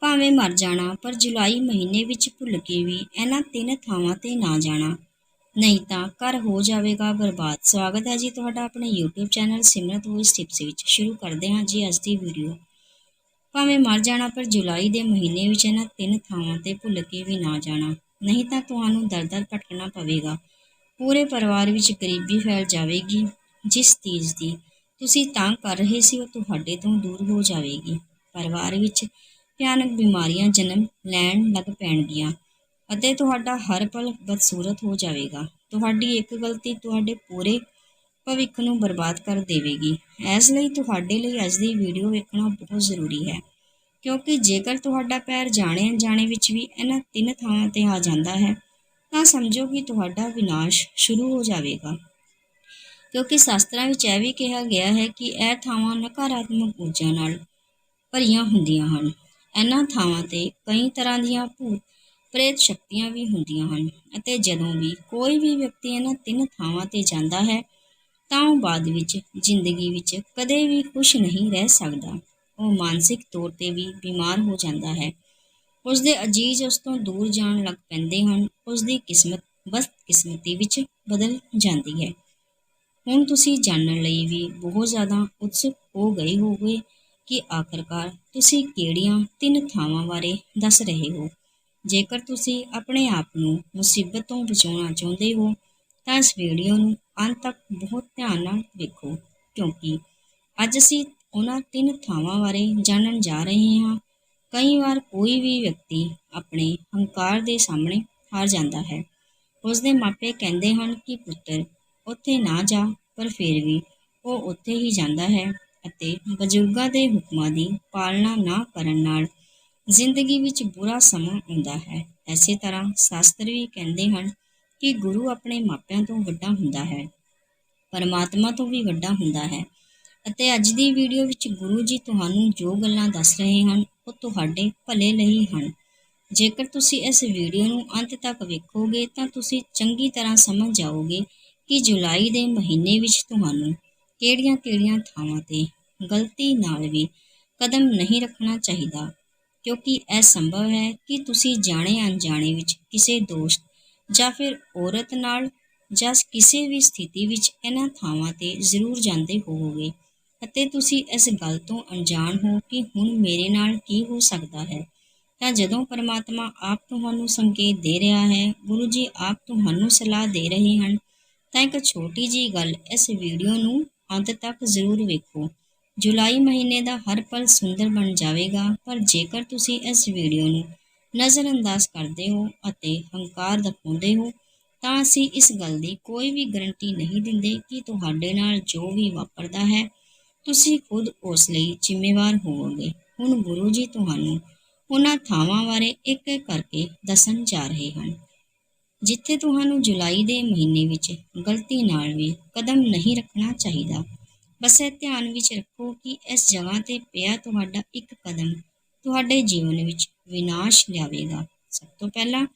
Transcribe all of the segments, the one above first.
ਭਾਵੇਂ ਮਰ ਜਾਣਾ, ਪਰ ਜੁਲਾਈ ਮਹੀਨੇ ਵਿੱਚ ਭੁੱਲ ਕੇ ਵੀ ਇਹਨਾਂ ਤਿੰਨ ਥਾਵਾਂ ਤੇ ਨਾ ਜਾਣਾ। ਨਹੀਂ ਤਾਂ ਘਰ ਹੋ ਜਾਵੇਗਾ ਬਰਬਾਦ। ਸਵਾਗਤ ਹੈ ਜੀ ਤੁਹਾਡਾ ਆਪਣੇ YouTube channel Simrat voice tips ਵਿੱਚ। ਸ਼ੁਰੂ ਕਰਦੇ ਹਾਂ ਜੀ ਅੱਜ ਦੀ ਵੀਡੀਓ ਭਾਵੇਂ ਮਰ ਜਾਣਾ, ਪਰ ਜੁਲਾਈ ਦੇ ਮਹੀਨੇ ਵਿੱਚ ਇਹਨਾਂ ਤਿੰਨ ਥਾਵਾਂ ਤੇ ਭੁੱਲ ਕੇ ਵੀ ਨਾ ਜਾਣਾ। ਨਹੀਂ ਤਾਂ ਤੁਹਾਨੂੰ ਦਰ-ਦਰ ਭਟਕਣਾ ਪਵੇਗਾ। ਪੂਰੇ ਪਰਿਵਾਰ ਵਿੱਚ ਗਰੀਬੀ ਫੈਲ ਜਾਵੇਗੀ, ਜਿਸ ਚੀਜ਼ ਦੀ ਤੁਸੀਂ ਤੰਗ ਕਰ ਰਹੇ ਸੀ ਉਹ ਤੁਹਾਡੇ ਤੋਂ ਦੂਰ ਹੋ ਜਾਵੇਗੀ। ਪਰਿਵਾਰ ਵਿੱਚ ਭਿਆਨਕ ਬਿਮਾਰੀਆਂ ਜਨਮ ਲੈਣ ਲੱਗ ਪੈਣਗੀਆਂ ਅਤੇ ਤੁਹਾਡਾ ਹਰ ਪਲ ਬਦਸੂਰਤ ਹੋ ਜਾਵੇਗਾ। ਤੁਹਾਡੀ ਇੱਕ ਗਲਤੀ ਤੁਹਾਡੇ ਪੂਰੇ ਭਵਿੱਖ ਨੂੰ ਬਰਬਾਦ ਕਰ ਦੇਵੇਗੀ। ਇਸ ਲਈ ਤੁਹਾਡੇ ਲਈ ਅੱਜ ਦੀ ਵੀਡੀਓ ਵੇਖਣਾ ਬਹੁਤ ਜ਼ਰੂਰੀ ਹੈ, ਕਿਉਂਕਿ ਜੇਕਰ ਤੁਹਾਡਾ ਪੈਰ ਜਾਣੇ ਅਣਜਾਣੇ ਵਿੱਚ ਵੀ ਇਹਨਾਂ ਤਿੰਨ ਥਾਵਾਂ ਤੇ ਆ ਜਾਂਦਾ ਹੈ, ਤਾਂ ਸਮਝੋ ਕਿ ਤੁਹਾਡਾ ਵਿਨਾਸ਼ ਸ਼ੁਰੂ ਹੋ ਜਾਵੇਗਾ। ਕਿਉਂਕਿ ਸ਼ਾਸਤਰਾਂ ਵਿੱਚ ਇਹ ਵੀ ਕਿਹਾ ਗਿਆ ਹੈ ਕਿ ਇਹ ਥਾਵਾਂ ਨਕਾਰਾਤਮਕ ਊਰਜਾ ਨਾਲ ਭਰੀਆਂ ਹੁੰਦੀਆਂ ਹਨ। ਇਹਨਾਂ ਥਾਵਾਂ ਤੇ ਕਈ ਤਰ੍ਹਾਂ ਦੀਆਂ ਭੂਤ ਪ੍ਰੇਤ ਸ਼ਕਤੀਆਂ ਵੀ ਹੁੰਦੀਆਂ ਹਨ ਅਤੇ ਜਦੋਂ ਵੀ ਕੋਈ ਵੀ ਵਿਅਕਤੀ ਇਹਨਾਂ ਤਿੰਨ ਥਾਵਾਂ ਤੇ ਜਾਂਦਾ ਹੈ, ਤਾਂ ਉਹ ਬਾਅਦ ਵਿੱਚ ਜ਼ਿੰਦਗੀ ਵਿੱਚ ਕਦੇ ਵੀ ਖੁਸ਼ ਨਹੀਂ ਰਹਿ ਸਕਦਾ। ਉਹ ਮਾਨਸਿਕ ਤੌਰ ਤੇ ਵੀ ਬਿਮਾਰ ਹੋ ਜਾਂਦਾ ਹੈ। ਉਸ ਦੇ ਅਜੀਜ਼ ਉਸ ਤੋਂ ਦੂਰ ਜਾਣ ਲੱਗ ਪੈਂਦੇ ਹਨ। ਉਸ ਦੀ ਕਿਸਮਤ ਬਦਕਿਸਮਤੀ ਵਿੱਚ ਬਦਲ ਜਾਂਦੀ ਹੈ। ਹੁਣ ਤੁਸੀਂ ਜਾਣਨ ਲਈ ਵੀ ਬਹੁਤ ਜ਼ਿਆਦਾ ਉਤਸੁਕ ਹੋ ਗਏ ਹੋਗੇ ਕਿ ਆਖਰਕਾਰ ਤੁਸੀਂ ਕਿਹੜੀਆਂ ਤਿੰਨ ਥਾਵਾਂ ਬਾਰੇ ਦੱਸ ਰਹੇ ਹੋ? ਜੇਕਰ ਤੁਸੀਂ ਆਪਣੇ ਆਪ ਨੂੰ ਮੁਸੀਬਤ ਤੋਂ ਬਚਾਉਣਾ ਚਾਹੁੰਦੇ ਹੋ, ਤਾਂ ਇਸ ਵੀਡੀਓ ਨੂੰ ਅੰਤ ਤੱਕ ਬਹੁਤ ਧਿਆਨ ਨਾਲ ਵੇਖੋ, ਕਿਉਂਕਿ ਅੱਜ ਅਸੀਂ ਉਹਨਾਂ ਤਿੰਨ ਥਾਵਾਂ ਬਾਰੇ ਜਾਣਨ ਜਾ ਰਹੇ ਹਾਂ। ਕਈ ਵਾਰ ਕੋਈ ਵੀ ਵਿਅਕਤੀ ਆਪਣੇ ਹੰਕਾਰ ਦੇ ਸਾਹਮਣੇ ਹਾਰ ਜਾਂਦਾ ਹੈ। ਉਸ ਦੇ ਮਾਪੇ ਕਹਿੰਦੇ ਹਨ ਕਿ ਪੁੱਤਰ, ਉੱਥੇ ਨਾ ਜਾ, ਪਰ ਫਿਰ ਵੀ ਉਹ ਉੱਥੇ ਹੀ ਜਾਂਦਾ ਹੈ। ਅਤੇ ਬਜ਼ੁਰਗਾਂ ਦੇ ਹੁਕਮਾਂ ਦੀ ਪਾਲਣਾ ਨਾ ਕਰਨ ਨਾਲ ਜ਼ਿੰਦਗੀ ਵਿੱਚ ਬੁਰਾ ਸਮਾਂ ਆਉਂਦਾ ਹੈ। ਇਸੇ ਤਰ੍ਹਾਂ ਸ਼ਾਸਤਰ ਵੀ ਕਹਿੰਦੇ ਹਨ ਕਿ ਗੁਰੂ ਆਪਣੇ ਮਾਪਿਆਂ ਤੋਂ ਵੱਡਾ ਹੁੰਦਾ ਹੈ, ਪਰਮਾਤਮਾ ਤੋਂ ਵੀ ਵੱਡਾ ਹੁੰਦਾ ਹੈ ਅਤੇ ਅੱਜ ਦੀ ਵੀਡੀਓ ਵਿੱਚ ਗੁਰੂ ਜੀ ਤੁਹਾਨੂੰ ਜੋ ਗੱਲਾਂ ਦੱਸ ਰਹੇ ਹਨ ਉਹ ਤੁਹਾਡੇ ਭਲੇ ਲਈ ਹਨ। ਜੇਕਰ ਤੁਸੀਂ ਇਸ ਵੀਡੀਓ ਨੂੰ ਅੰਤ ਤੱਕ ਵੇਖੋਗੇ ਤਾਂ ਤੁਸੀਂ ਚੰਗੀ ਤਰ੍ਹਾਂ ਸਮਝ ਜਾਓਗੇ ਕਿ ਜੁਲਾਈ ਦੇ ਮਹੀਨੇ ਵਿੱਚ ਤੁਹਾਨੂੰ ਕਿਹੜੀਆਂ-ਕਿਹੜੀਆਂ ਥਾਵਾਂ ਤੇ ਗਲਤੀ ਨਾਲ ਵੀ ਕਦਮ ਨਹੀਂ ਰੱਖਣਾ ਚਾਹੀਦਾ, ਕਿਉਂਕਿ ਇਹ ਸੰਭਵ ਹੈ ਕਿ ਤੁਸੀਂ ਜਾਣੇ ਅਣਜਾਣੇ ਵਿੱਚ ਕਿਸੇ ਦੋਸਤ ਜਾਂ ਫਿਰ ਔਰਤ ਨਾਲ ਜਾਂ ਕਿਸੇ ਵੀ ਸਥਿਤੀ ਵਿੱਚ ਇਹਨਾਂ ਥਾਵਾਂ ਤੇ ਜ਼ਰੂਰ ਜਾਂਦੇ ਹੋਵੋਗੇ ਅਤੇ ਤੁਸੀਂ ਇਸ ਗੱਲ ਤੋਂ ਅਣਜਾਣ ਹੋ ਕਿ ਹੁਣ ਮੇਰੇ ਨਾਲ ਕੀ ਹੋ ਸਕਦਾ ਹੈ। ਤਾਂ ਜਦੋਂ ਪਰਮਾਤਮਾ ਆਪ ਤੁਹਾਨੂੰ ਸੰਕੇਤ ਦੇ ਰਿਹਾ ਹੈ, ਗੁਰੂ ਜੀ ਆਪ ਤੁਹਾਨੂੰ ਸਲਾਹ ਦੇ ਰਹੇ ਹਨ, ਤਾਂ ਇੱਕ ਛੋਟੀ ਜੀ ਗੱਲ ਇਸ ਵੀਡੀਓ ਨੂੰ ਅੰਤ ਤੱਕ ਜ਼ਰੂਰ ਵੇਖੋ। ਜੁਲਾਈ ਮਹੀਨੇ ਦਾ ਹਰ ਪਲ ਸੁੰਦਰ ਬਣ ਜਾਵੇਗਾ, ਪਰ ਜੇਕਰ ਤੁਸੀਂ ਇਸ ਵੀਡੀਓ ਨੂੰ ਨਜ਼ਰਅੰਦਾਜ਼ ਕਰਦੇ ਹੋ ਅਤੇ ਹੰਕਾਰ ਦਿਖਾਉਂਦੇ ਹੋ, ਤਾਂ ਅਸੀਂ ਇਸ ਗੱਲ ਦੀ ਕੋਈ ਵੀ ਗਰੰਟੀ ਨਹੀਂ ਦਿੰਦੇ ਕਿ ਤੁਹਾਡੇ ਨਾਲ ਜੋ ਵੀ ਵਾਪਰਦਾ ਹੈ, ਤੁਸੀਂ ਖੁਦ ਉਸ ਲਈ ਜ਼ਿੰਮੇਵਾਰ ਹੋਵੋਗੇ। ਹੁਣ ਗੁਰੂ ਜੀ ਤੁਹਾਨੂੰ ਉਹਨਾਂ ਥਾਵਾਂ ਬਾਰੇ ਇੱਕ ਇੱਕ ਕਰਕੇ ਦੱਸਣ ਜਾ ਰਹੇ ਹਨ। ਜਿੱਥੇ ਤੁਹਾਨੂੰ ਜੁਲਾਈ ਦੇ ਮਹੀਨੇ ਵਿੱਚ ਗਲਤੀ ਨਾਲ ਵੀ ਕਦਮ ਨਹੀਂ ਰੱਖਣਾ ਚਾਹੀਦਾ ਬਸ ਇਹ ਧਿਆਨ ਵਿੱਚ ਰੱਖੋ ਕਿ ਇਸ ਜਗ੍ਹਾ ਤੇ ਪਿਆ ਤੁਹਾਡਾ ਇੱਕ ਕਦਮ ਤੁਹਾਡੇ ਜੀਵਨ ਵਿੱਚ ਵਿਨਾਸ਼ ਲਿਆਵੇਗਾ। ਸਭ ਤੋਂ ਪਹਿਲਾਂ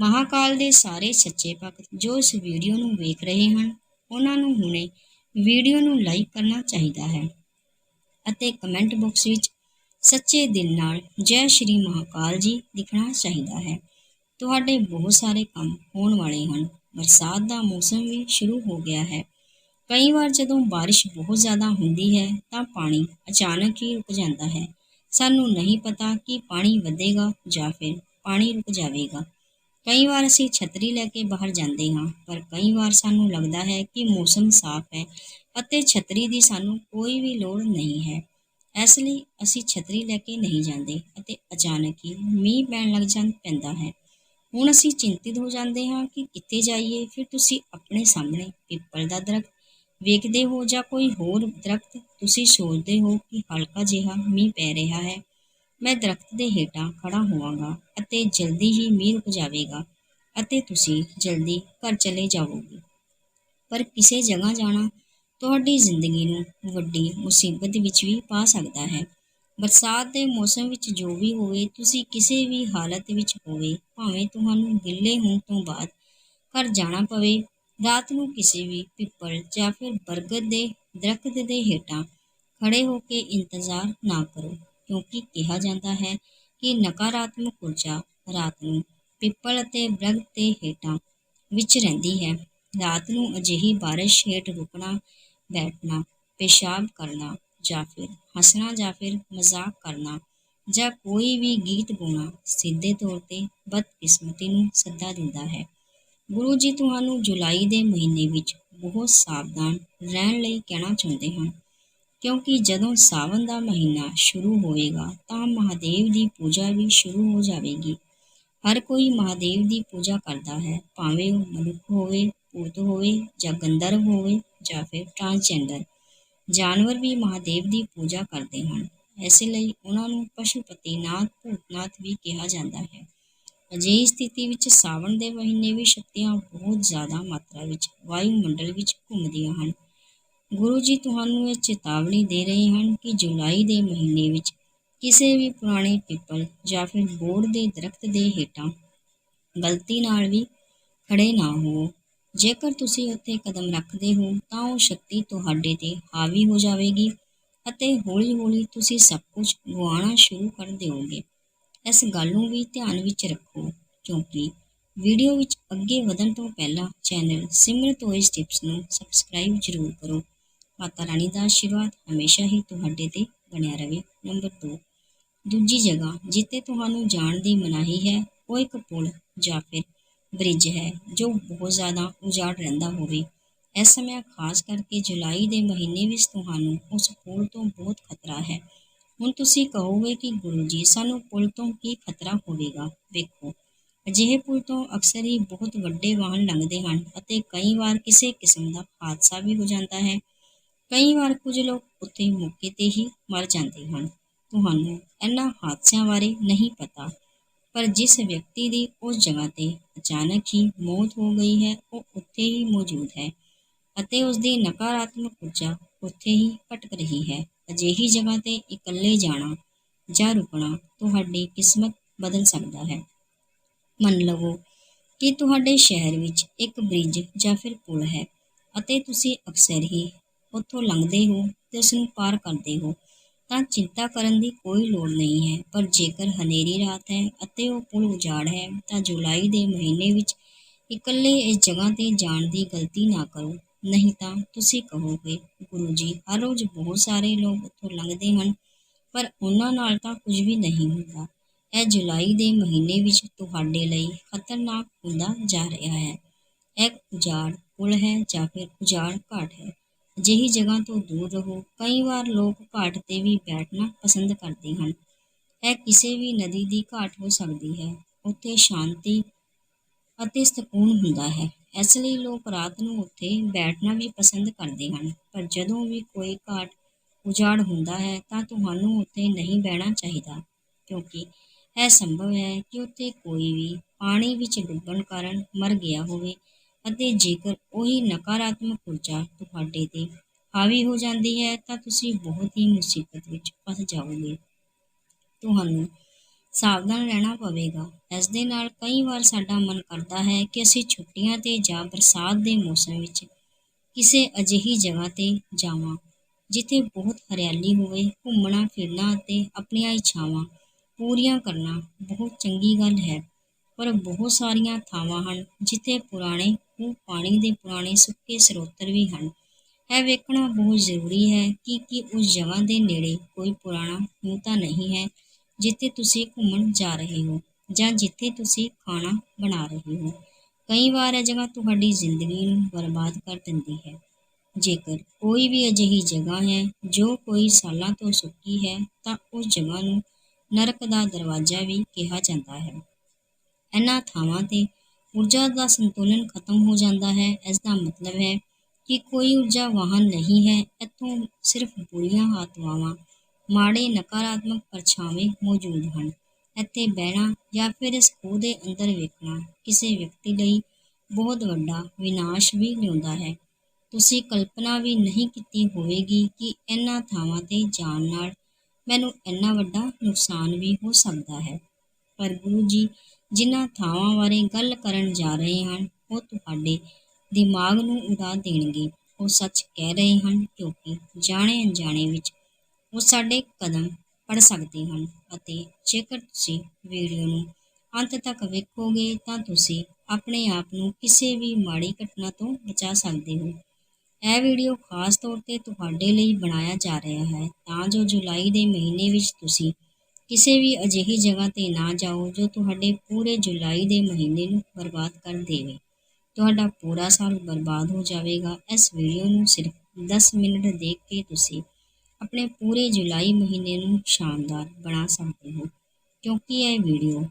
ਮਹਾਕਾਲ ਦੇ ਸਾਰੇ ਸੱਚੇ ਭਗਤ ਜੋ ਇਸ ਵੀਡੀਓ ਨੂੰ ਵੇਖ ਰਹੇ ਹਨ, ਉਹਨਾਂ ਨੂੰ ਹੁਣੇ ਵੀਡੀਓ ਨੂੰ ਲਾਈਕ ਕਰਨਾ ਚਾਹੀਦਾ ਹੈ ਅਤੇ ਕਮੈਂਟ ਬਾਕਸ ਵਿੱਚ ਸੱਚੇ ਦਿਲ ਨਾਲ ਜੈ ਸ਼੍ਰੀ ਮਹਾਕਾਲ ਜੀ ਲਿਖਣਾ ਚਾਹੀਦਾ ਹੈ। ਤੁਹਾਡੇ ਬਹੁਤ ਸਾਰੇ ਕੰਮ ਹੋਣ ਵਾਲੇ ਹਨ। ਬਰਸਾਤ ਦਾ ਮੌਸਮ ਵੀ ਸ਼ੁਰੂ ਹੋ ਗਿਆ ਹੈ। ਕਈ ਵਾਰ ਜਦੋਂ ਬਾਰਿਸ਼ ਬਹੁਤ ਜ਼ਿਆਦਾ ਹੁੰਦੀ ਹੈ ਤਾਂ ਪਾਣੀ ਅਚਾਨਕ ਹੀ ਰੁਕ ਜਾਂਦਾ ਹੈ। ਸਾਨੂੰ ਨਹੀਂ ਪਤਾ ਕਿ ਪਾਣੀ ਵਧੇਗਾ ਜਾਂ ਫਿਰ ਪਾਣੀ ਰੁਕ ਜਾਵੇਗਾ। ਕਈ ਵਾਰ ਅਸੀਂ ਛਤਰੀ ਲੈ ਕੇ ਬਾਹਰ ਜਾਂਦੇ ਹਾਂ, ਪਰ ਕਈ ਵਾਰ ਸਾਨੂੰ ਲੱਗਦਾ ਹੈ ਕਿ ਮੌਸਮ ਸਾਫ਼ ਹੈ ਅਤੇ ਛਤਰੀ ਦੀ ਸਾਨੂੰ ਕੋਈ ਵੀ ਲੋੜ ਨਹੀਂ ਹੈ। ਇਸ ਲਈ ਅਸੀਂ ਛਤਰੀ ਲੈ ਕੇ ਨਹੀਂ ਜਾਂਦੇ ਅਤੇ ਅਚਾਨਕ ਹੀ ਮੀਂਹ ਪੈਣ ਲੱਗ ਜਾਂ ਪੈਂਦਾ ਹੈ। ਹੁਣ ਅਸੀਂ ਚਿੰਤਿਤ ਹੋ ਜਾਂਦੇ ਹਾਂ ਕਿ ਕਿੱਥੇ ਜਾਈਏ, ਫਿਰ ਤੁਸੀਂ ਆਪਣੇ ਸਾਹਮਣੇ ਪਿੱਪਲ ਦਾ ਦਰਖਤ ਵੇਖਦੇ ਹੋ ਜਾਂ ਕੋਈ ਹੋਰ ਦਰਖਤ? ਤੁਸੀਂ ਸੋਚਦੇ ਹੋ ਕਿ ਹਲਕਾ ਜਿਹਾ ਮੀਂਹ ਪੈ ਰਿਹਾ ਹੈ। ਮੈਂ ਦਰਖਤ ਦੇ ਹੇਠਾਂ ਖੜਾ ਹੋਵਾਂਗਾ ਅਤੇ ਜਲਦੀ ਹੀ ਮੀਂਹ ਰੁਕ ਜਾਵੇਗਾ ਅਤੇ ਤੁਸੀਂ ਜਲਦੀ ਘਰ ਚਲੇ ਜਾਵੋਗੇ। ਪਰ ਕਿਸੇ ਜਗ੍ਹਾ ਜਾਣਾ ਤੁਹਾਡੀ ਜ਼ਿੰਦਗੀ ਨੂੰ ਵੱਡੀ ਮੁਸੀਬਤ ਵਿੱਚ ਵੀ ਪਾ ਸਕਦਾ ਹੈ। ਬਰਸਾਤ ਦੇ ਮੌਸਮ ਵਿੱਚ ਜੋ ਵੀ ਹੋਵੇ, ਤੁਸੀਂ ਕਿਸੇ ਵੀ ਹਾਲਤ ਵਿੱਚ ਹੋਵੇ, ਭਾਵੇਂ ਤੁਹਾਨੂੰ ਗਿੱਲੇ ਹੋਣ ਤੋਂ ਬਾਅਦ ਘਰ ਜਾਣਾ ਪਵੇ ਰਾਤ ਨੂੰ ਕਿਸੇ ਵੀ ਪਿੱਪਲ ਜਾਂ ਫਿਰ ਬਰਗਦ ਦੇ ਦਰਖਤ ਦੇ ਹੇਠਾਂ ਖੜੇ ਹੋ ਕੇ ਇੰਤਜ਼ਾਰ ਨਾ ਕਰੋ, ਕਿਉਂਕਿ ਕਿਹਾ ਜਾਂਦਾ ਹੈ ਕਿ ਨਕਾਰਾਤਮਕ ਊਰਜਾ ਰਾਤ ਨੂੰ ਪਿੱਪਲ ਅਤੇ ਬਰਗਦ ਦੇ ਹੇਠਾਂ ਵਿੱਚ ਰਹਿੰਦੀ ਹੈ। ਰਾਤ ਨੂੰ ਅਜਿਹੀ ਬਾਰਿਸ਼ ਹੇਠ ਰੁਕਣਾ, ਬੈਠਣਾ, ਪੇਸ਼ਾਬ ਕਰਨਾ ਜਾਂ ਫਿਰ ਹੱਸਣਾ ਜਾਂ ਫਿਰ ਮਜ਼ਾਕ ਕਰਨਾ ਜਾਂ ਕੋਈ ਵੀ ਗੀਤ ਗਾਉਣਾ ਸਿੱਧੇ ਤੌਰ ਤੇ ਬਦਕਿਸਮਤੀ ਨੂੰ ਸੱਦਾ ਦਿੰਦਾ ਹੈ। ਗੁਰੂ ਜੀ, ਤੁਹਾਨੂੰ ਜੁਲਾਈ ਦੇ ਮਹੀਨੇ ਵਿੱਚ ਬਹੁਤ ਸਾਵਧਾਨ ਰਹਿਣ ਲਈ ਕਹਿਣਾ ਚਾਹੁੰਦੇ ਹਨ ਕਿਉਂਕਿ ਜਦੋਂ ਸਾਵਣ ਦਾ ਮਹੀਨਾ ਸ਼ੁਰੂ ਹੋਵੇਗਾ ਤਾਂ ਮਹਾਦੇਵ ਦੀ ਪੂਜਾ ਵੀ ਸ਼ੁਰੂ ਹੋ ਜਾਵੇਗੀ। ਹਰ ਕੋਈ ਮਹਾਦੇਵ ਦੀ ਪੂਜਾ ਕਰਦਾ ਹੈ, ਭਾਵੇਂ ਉਹ ਮਨੁੱਖ ਹੋਵੇ, ਭੂਤ ਹੋਵੇ, ਜਾਂ ਗੰਧਰਵ ਹੋਵੇ, ਜਾਂ ਫਿਰ ਟ੍ਰਾਂਸਜੈਂਡਰ। ਜਾਨਵਰ ਵੀ ਮਹਾਦੇਵ ਦੀ ਪੂਜਾ ਕਰਦੇ ਹਨ। ਇਸੇ ਲਈ ਉਹਨਾਂ ਨੂੰ ਪਸ਼ੂਪਤੀਨਾਥ ਭੂਤਨਾਥ ਵੀ ਕਿਹਾ ਜਾਂਦਾ ਹੈ। ਅਜਿਹੀ ਸਥਿਤੀ ਵਿੱਚ ਸਾਵਣ ਦੇ ਮਹੀਨੇ ਵੀ ਸ਼ਕਤੀਆਂ ਬਹੁਤ ਜ਼ਿਆਦਾ ਮਾਤਰਾ ਵਿੱਚ ਵਾਯੂਮੰਡਲ ਵਿੱਚ ਘੁੰਮਦੀਆਂ ਹਨ। ਗੁਰੂ ਜੀ ਤੁਹਾਨੂੰ ਇਹ ਚੇਤਾਵਨੀ ਦੇ ਰਹੇ ਹਨ ਕਿ ਜੁਲਾਈ ਦੇ ਮਹੀਨੇ ਵਿੱਚ ਕਿਸੇ ਵੀ ਪੁਰਾਣੇ ਪਿੱਪਲ ਜਾਂ ਫਿਰ ਬੋੜ ਦੇ ਦਰਖਤ ਦੇ ਹੇਠਾਂ ਗਲਤੀ ਨਾਲ ਵੀ ਖੜੇ ਨਾ ਹੋ ਜੇਕਰ ਤੁਸੀਂ ਉੱਥੇ ਕਦਮ ਰੱਖਦੇ ਹੋ, ਤਾਂ ਉਹ ਸ਼ਕਤੀ ਤੁਹਾਡੇ ਤੇ ਹਾਵੀ ਹੋ ਜਾਵੇਗੀ ਅਤੇ ਹੌਲੀ-ਹੌਲੀ ਤੁਸੀਂ ਸਭ ਕੁਝ ਗਵਾਉਣਾ ਸ਼ੁਰੂ ਕਰ ਦਿਓਗੇ। ਇਸ ਗੱਲ ਨੂੰ ਵੀ ਧਿਆਨ ਵਿੱਚ ਰੱਖੋ, ਕਿਉਂਕਿ ਵੀਡੀਓ ਵਿੱਚ ਅੱਗੇ ਵਧਣ ਤੋਂ ਪਹਿਲਾਂ ਚੈਨਲ ਸਿਮਰਤ ਓਇਸ ਟਿਪਸ ਨੂੰ ਸਬਸਕ੍ਰਾਈਬ ਜ਼ਰੂਰ ਕਰੋ। ਮਾਤਾ ਰਾਣੀ ਦਾ ਆਸ਼ੀਰਵਾਦ ਹਮੇਸ਼ਾ ਹੀ ਤੁਹਾਡੇ ਤੇ ਬਣਿਆ ਰਹੇ ਨੰਬਰ 2 ਦੂਜੀ ਜਗ੍ਹਾ, ਜਿੱਥੇ ਤੁਹਾਨੂੰ ਜਾਣ ਦੀ ਮਨਾਹੀ ਹੈ, ਉਹ ਇੱਕ ਪੁਲ ਜਾਂ ਫਿਰ ਬ੍ਰਿਜ ਹੈ, ਜੋ ਬਹੁਤ ਜ਼ਿਆਦਾ ਉਜਾੜ ਰਹਿੰਦਾ ਹੋਵੇ। ਇਸ ਸਮੇਂ ਖਾਸ ਕਰਕੇ ਜੁਲਾਈ ਦੇ ਮਹੀਨੇ ਵਿੱਚ ਤੁਹਾਨੂੰ ਉਸ ਪੁਲ ਤੋਂ ਬਹੁਤ ਖਤਰਾ ਹੈ। ਹੁਣ ਤੁਸੀਂ ਕਹੋਗੇ ਕਿ ਗੁਰੂ ਜੀ, ਸਾਨੂੰ ਪੁਲ ਤੋਂ ਕੀ ਖਤਰਾ ਹੋਵੇਗਾ? ਵੇਖੋ, ਅਜਿਹੇ ਪੁਲ ਤੋਂ ਅਕਸਰ ਹੀ ਬਹੁਤ ਵੱਡੇ ਵਾਹਨ ਲੰਘਦੇ ਹਨ ਅਤੇ ਕਈ ਵਾਰ ਕਿਸੇ ਕਿਸਮ ਦਾ ਹਾਦਸਾ ਵੀ ਹੋ ਜਾਂਦਾ ਹੈ। ਕਈ ਵਾਰ ਕੁਝ ਲੋਕ ਉੱਥੇ ਮੌਕੇ ਤੇ ਹੀ ਮਰ ਜਾਂਦੇ ਹਨ। ਤੁਹਾਨੂੰ ਇਹਨਾਂ ਹਾਦਸਿਆਂ ਬਾਰੇ ਨਹੀਂ ਪਤਾ, ਪਰ ਜਿਸ ਵਿਅਕਤੀ ਦੀ ਉਸ ਜਗ੍ਹਾ ਤੇ ਅਚਾਨਕ ਹੀ ਮੌਤ ਹੋ ਗਈ ਹੈ, ਉਹ ਉੱਥੇ ਹੀ ਮੌਜੂਦ ਹੈ ਅਤੇ ਉਸ ਦੀ ਨਕਾਰਾਤਮਕ ਊਰਜਾ ਉੱਥੇ ਹੀ ਭਟਕ ਰਹੀ ਹੈ। ਅਜਿਹੀ ਜਗ੍ਹਾ ਤੇ ਇਕੱਲੇ ਜਾਣਾ ਜਾਂ ਰੁਕਣਾ ਤੁਹਾਡੀ ਕਿਸਮਤ ਬਦਲ ਸਕਦਾ ਹੈ। ਮੰਨ ਲਵੋ ਕਿ ਤੁਹਾਡੇ ਸ਼ਹਿਰ ਵਿੱਚ ਇੱਕ ਬ੍ਰਿਜ ਜਾਂ ਫਿਰ ਪੁਲ ਹੈ ਅਤੇ ਤੁਸੀਂ ਅਕਸਰ ਹੀ ਉੱਥੋਂ ਲੰਘਦੇ ਹੋ ਤੇ ਉਸ ਨੂੰ ਪਾਰ ਕਰਦੇ ਹੋ। ਤਾਂ ਚਿੰਤਾ ਕਰਨ ਦੀ ਕੋਈ ਲੋੜ ਨਹੀਂ ਹੈ, ਪਰ ਜੇਕਰ ਹਨੇਰੀ ਰਾਤ ਹੈ ਅਤੇ ਉਹ ਪੁਲ ਉਜਾੜ ਹੈ, ਤਾਂ ਜੁਲਾਈ ਦੇ ਮਹੀਨੇ ਵਿੱਚ ਇਕੱਲੇ ਇਸ ਜਗ੍ਹਾ ਤੇ ਜਾਣ ਦੀ ਗਲਤੀ ਨਾ ਕਰੋ। ਨਹੀਂ ਤਾਂ ਤੁਸੀਂ ਕਹੋਗੇ, ਗੁਰੂ ਜੀ, ਹਰ ਰੋਜ਼ ਬਹੁਤ ਸਾਰੇ ਲੋਕ ਉੱਥੋਂ ਲੰਘਦੇ ਹਨ, ਪਰ ਉਹਨਾਂ ਨਾਲ ਤਾਂ ਕੁਝ ਵੀ ਨਹੀਂ ਹੁੰਦਾ। ਇਹ ਜੁਲਾਈ ਦੇ ਮਹੀਨੇ ਵਿੱਚ ਤੁਹਾਡੇ ਲਈ ਖਤਰਨਾਕ ਹੁੰਦਾ ਜਾ ਰਿਹਾ ਹੈ। ਇਹ ਉਜਾੜ ਪੁਲ ਹੈ ਜਾਂ ਫਿਰ ਉਜਾੜ ਘਾਟ ਹੈ? ਅਜਿਹੀ ਜਗ੍ਹਾ ਤੋਂ ਦੂਰ ਰਹੋ। ਕਈ ਵਾਰ ਲੋਕ ਘਾਟ ਤੇ ਵੀ ਬੈਠਣਾ ਪਸੰਦ ਕਰਦੇ ਹਨ। ਇਹ ਕਿਸੇ ਵੀ ਨਦੀ ਦੀ ਘਾਟ ਹੋ ਸਕਦੀ ਹੈ। ਉੱਥੇ ਸ਼ਾਂਤੀ ਅਤੇ ਸਕੂਨ ਹੁੰਦਾ ਹੈ। ਇਸ ਲਈ ਲੋਕ ਰਾਤ ਨੂੰ ਉੱਥੇ ਬੈਠਣਾ ਵੀ ਪਸੰਦ ਕਰਦੇ ਹਨ। ਪਰ ਜਦੋਂ ਵੀ ਕੋਈ ਘਾਟ ਉਜਾੜ ਹੁੰਦਾ ਹੈ, ਤਾਂ ਤੁਹਾਨੂੰ ਉੱਥੇ ਨਹੀਂ ਬਹਿਣਾ ਚਾਹੀਦਾ, ਕਿਉਂਕਿ ਇਹ ਸੰਭਵ ਹੈ ਕਿ ਉੱਥੇ ਕੋਈ ਵੀ ਪਾਣੀ ਵਿੱਚ ਡੁੱਬਣ ਕਾਰਨ ਮਰ ਗਿਆ ਹੋਵੇ ਅਤੇ ਜੇਕਰ ਉਹੀ ਨਕਾਰਾਤਮਕ ਊਰਜਾ ਤੁਹਾਡੇ ਤੇ ਹਾਵੀ ਹੋ ਜਾਂਦੀ ਹੈ, ਤਾਂ ਤੁਸੀਂ ਬਹੁਤ ਹੀ ਮੁਸੀਬਤ ਵਿੱਚ ਫਸ ਜਾਓਗੇ। ਤੁਹਾਨੂੰ ਸਾਵਧਾਨ ਰਹਿਣਾ ਪਵੇਗਾ। ਇਸ ਦੇ ਨਾਲ ਕਈ ਵਾਰ ਸਾਡਾ ਮਨ ਕਰਦਾ ਹੈ ਕਿ ਅਸੀਂ ਛੁੱਟੀਆਂ ਤੇ ਜਾਂ ਬਰਸਾਤ ਦੇ ਮੌਸਮ ਵਿੱਚ ਕਿਸੇ ਅਜਿਹੀ ਜਗ੍ਹਾ ਤੇ ਜਾਵਾਂ, ਜਿੱਥੇ ਬਹੁਤ ਹਰਿਆਲੀ ਹੋਵੇ, ਘੁੰਮਣਾ, ਫਿਰਨਾ ਅਤੇ ਆਪਣੀਆਂ ਇੱਛਾਵਾਂ ਪੂਰੀਆਂ ਕਰਨਾ ਬਹੁਤ ਚੰਗੀ ਗੱਲ ਹੈ। ਪਰ ਬਹੁਤ ਸਾਰੀਆਂ ਥਾਵਾਂ ਹਨ ਜਿੱਥੇ ਪੁਰਾਣੇ ਖੂਹ ਪਾਣੀ ਦੇ ਪੁਰਾਣੇ ਸੁੱਕੇ ਸਰੋਤਰ ਵੀ ਹਨ। ਇਹ ਵੇਖਣਾ ਬਹੁਤ ਜ਼ਰੂਰੀ ਹੈ ਕਿ ਕੀ ਉਸ ਜਗ੍ਹਾ ਦੇ ਨੇੜੇ ਕੋਈ ਪੁਰਾਣਾ ਖੂਹ ਤਾਂ ਨਹੀਂ ਹੈ ਜਿੱਥੇ ਤੁਸੀਂ ਘੁੰਮਣ ਜਾ ਰਹੇ ਹੋ ਜਾਂ ਜਿੱਥੇ ਤੁਸੀਂ ਖਾਣਾ ਬਣਾ ਰਹੇ ਹੋ। ਕਈ ਵਾਰ ਇਹ ਜਗ੍ਹਾ ਤੁਹਾਡੀ ਜ਼ਿੰਦਗੀ ਨੂੰ ਬਰਬਾਦ ਕਰ ਦਿੰਦੀ ਹੈ। ਜੇਕਰ ਕੋਈ ਵੀ ਅਜਿਹੀ ਜਗ੍ਹਾ ਹੈ ਜੋ ਕੋਈ ਸਾਲਾਂ ਤੋਂ ਸੁੱਕੀ ਹੈ, ਤਾਂ ਉਸ ਜਗ੍ਹਾ ਨੂੰ ਨਰਕ ਦਾ ਦਰਵਾਜ਼ਾ ਵੀ ਕਿਹਾ ਜਾਂਦਾ ਹੈ। ਇਹਨਾਂ ਥਾਵਾਂ ਤੇ ਊਰਜਾ ਦਾ ਸੰਤੁਲਨ ਖਤਮ ਹੋ ਜਾਂਦਾ ਹੈ। ਇਸ ਦਾ ਮਤਲਬ ਹੈ ਕਿ ਕੋਈ ਊਰਜਾ ਵਾਹਨ ਨਹੀਂ ਹੈ। ਇੱਥੋਂ ਸਿਰਫ ਬੁਰੀਆਂ ਆਤਮਾਵਾਂ ਮਾੜੇ ਨਕਾਰਾਤਮਕ ਪਰਛਾਵੇਂ ਮੌਜੂਦ ਹਨ। ਇੱਥੇ ਬਹਿਣਾ ਜਾਂ ਫਿਰ ਇਸ ਖੂਹ ਦੇ ਅੰਦਰ ਵੇਖਣਾ ਕਿਸੇ ਵਿਅਕਤੀ ਲਈ ਬਹੁਤ ਵੱਡਾ ਵਿਨਾਸ਼ ਵੀ ਲਿਆਉਂਦਾ ਹੈ। ਤੁਸੀਂ ਕਲਪਨਾ ਵੀ ਨਹੀਂ ਕੀਤੀ ਹੋਵੇਗੀ ਕਿ ਇਹਨਾਂ ਥਾਵਾਂ ਤੇ ਜਾਣ ਨਾਲ ਮੈਨੂੰ ਇੰਨਾ ਵੱਡਾ ਨੁਕਸਾਨ ਵੀ ਹੋ ਸਕਦਾ ਹੈ। ਪਰ ਗੁਰੂ ਜੀ, ਜਿਨ੍ਹਾਂ ਥਾਵਾਂ ਬਾਰੇ ਗੱਲ ਕਰਨ ਜਾ ਰਹੇ ਹਨ, ਉਹ ਤੁਹਾਡੇ ਦਿਮਾਗ ਨੂੰ ਉਡਾ ਦੇਣਗੇ। ਉਹ ਸੱਚ ਕਹਿ ਰਹੇ ਹਨ ਕਿਉਂਕਿ ਜਾਣੇ ਅਣਜਾਣੇ ਵਿੱਚ ਉਹ ਸਾਡੇ ਕਦਮ ਪੜ ਸਕਦੇ ਹਨ ਅਤੇ ਜੇਕਰ ਤੁਸੀਂ ਵੀਡੀਓ ਨੂੰ ਅੰਤ ਤੱਕ ਵੇਖੋਗੇ ਤਾਂ ਤੁਸੀਂ ਆਪਣੇ ਆਪ ਨੂੰ ਕਿਸੇ ਵੀ ਮਾੜੀ ਘਟਨਾ ਤੋਂ ਬਚਾ ਸਕਦੇ ਹੋ। ਇਹ ਵੀਡੀਓ ਖਾਸ ਤੌਰ ਤੇ ਤੁਹਾਡੇ ਲਈ ਬਣਾਇਆ ਜਾ ਰਿਹਾ ਹੈ ਤਾਂ ਜੋ ਜੁਲਾਈ ਦੇ ਮਹੀਨੇ ਵਿੱਚ ਤੁਸੀਂ ਕਿਸੇ ਵੀ ਅਜਿਹੀ ਜਗ੍ਹਾ ਤੇ ਨਾ ਜਾਓ ਜੋ ਤੁਹਾਡੇ ਪੂਰੇ ਜੁਲਾਈ ਦੇ ਮਹੀਨੇ ਨੂੰ ਬਰਬਾਦ ਕਰ ਦੇਵੇ। ਤੁਹਾਡਾ ਪੂਰਾ ਸਾਲ ਬਰਬਾਦ ਹੋ ਜਾਵੇਗਾ। ਇਸ ਵੀਡੀਓ ਨੂੰ ਸਿਰਫ 10 ਮਿੰਟ ਦੇਖ ਕੇ ਤੁਸੀਂ ਆਪਣੇ ਪੂਰੇ ਜੁਲਾਈ ਮਹੀਨੇ ਨੂੰ ਸ਼ਾਨਦਾਰ ਬਣਾ ਸਕਦੇ ਹੋ, ਕਿਉਂਕਿ ਇਹ ਵੀਡੀਓ